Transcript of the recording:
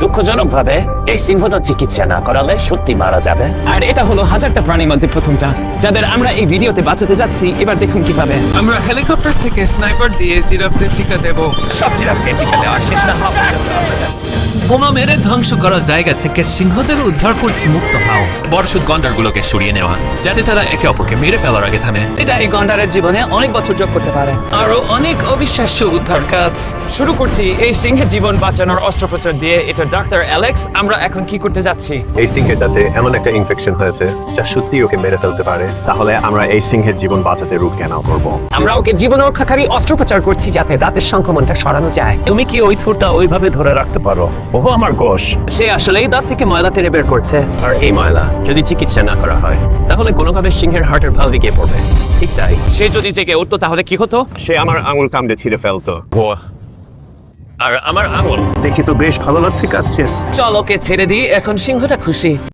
দুঃখজনক ভাবে এই সিংহটা চিকিৎসা না করালে সত্যি মারা যাবে। আর এটা হলো হাজারটা প্রাণীর মধ্যে প্রথমটা যাদের আমরা এই ভিডিওতে বাঁচাতে যাচ্ছি এবার দেখুন কীভাবে। আমরা হেলিকপ্টার থেকে স্নাইপার দিয়ে জিরাফদের টিকা দেব। সব জিরাফদের টিকা দেওয়া শেষ না হবে। বোমা মেরে ধ্বংস করা জায়গা থেকে সিংহদের উদ্ধার করছি মুক্ত হাও। বর্ষুদ গন্ডারগুলোকে সরিয়ে নেওয়া যাতে তারা একে অপরকে মেরে ফেলার আগে থামে। এটা এই গন্ডারের জীবনে অনেক বছর যোগ করতে পারে। আরও অনেক অবিশ্বাস্য উদ্ধার কাজ। শুরু করছি এই সিংহের জীবন বাঁচানোর অস্ত্রোপচার দিয়ে। এটা ডাক্তার অ্যালেক্স আমরা এখন কি করতে যাচ্ছি? এই সিংহেটাতে এমন একটা ইনফেকশন হয়েছে যা সত্যি ওকে মেরে ফেলতে পারে। তাহলে আমরা এই সিংহের জীবন বাঁচাতে রুট কেন করব? আমরা ওকে জীবন রক্ষাকারী অস্ত্রোপচার করছি যাতে দাঁতের সংক্রমণটা সরানো যায়। তুমি কি ওই থুরটা ওইভাবে ধরে রাখতে পারো? ও আমার কোষ। সে আসলেই দাঁত থেকে ময়লা টেনে বের করছে। আর এই ময়লা যদি চিকিৎসা না করা হয় তাহলে কোনোভাবে সিংহের হার্টের ভালভে গিয়ে পড়বে। ঠিক তাই? সে যদি জেগে উঠতো তাহলে কি হতো? সে আমার আঙুল কামড়ে ছিঁড়ে ফেলতো। আর আমার আঙুল দেখে তো বেশ ভালো লাগছে কাজ শেষ। চল ওকে ছেড়ে দিই এখন সিংহটা খুশি।